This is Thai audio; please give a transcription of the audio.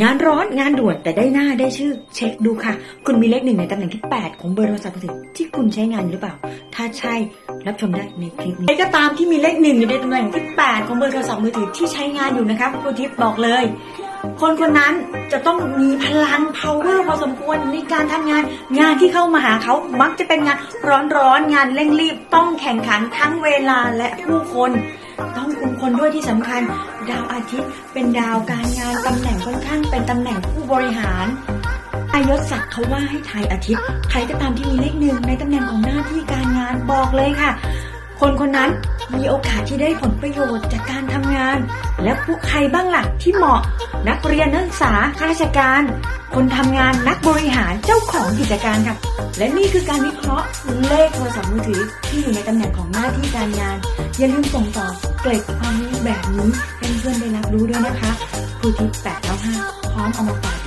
งานร้อนงานด่วนแต่ได้หน้าได้ชื่อ เช็คดูค่ะ คุณมีเลขหนึ่งในตำแหน่งที่ 8 ของเบอร์โทรศัพท์มือถือที่คุณใช้งานหรือเปล่า ถ้าใช่รับชมได้ในคลิปนี้ใครก็ตามที่มีเลขหนึ่งอยู่ในตำแหน่งที่ 8 ของเบอร์โทรศัพท์มือถือที่ใช้งานอยู่นะคะครูทิพย์บอกเลย คนคนนั้นจะต้องมีพลัง power พอสมควรในการทำงาน งานที่เข้ามาหาเขามักจะเป็นงานร้อนๆงานเร่งรีบต้องแข่งขันทั้งเวลาและผู้คน ต้องคุมคนด้วยที่สำคัญ ดาวอาทิตย์เป็นดาวการงานตำแหน่งค่อนข้างเป็นตำแหน่งผู้บริหารอายศศักดิ์เขาว่าให้ทายอาทิตย์ ใครก็ตามที่มีเลขหนึ่งในตำแหน่งของหน้าที่การงานบอกเลยค่ะ คนคนนั้นมีโอกาสที่ได้ผลประโยชน์จากการทำงาน และผู้ใครบ้างล่ะที่เหมาะ นักเรียนนักศึกษาข้าราชการ คนทำงานนักบริหารเจ้าของกิจการค่ะ และนี่คือการวิเคราะห์เลขโทรศัพท์มือถือที่อยู่ในตำแหน่งของหน้าที่การงาน อย่าลืมส่งต่อเกร็ดความรู้แบบนี้ให้เพื่อนๆได้รับรู้ด้วยนะคะครูทิพย์895พร้อมเอามาฝาก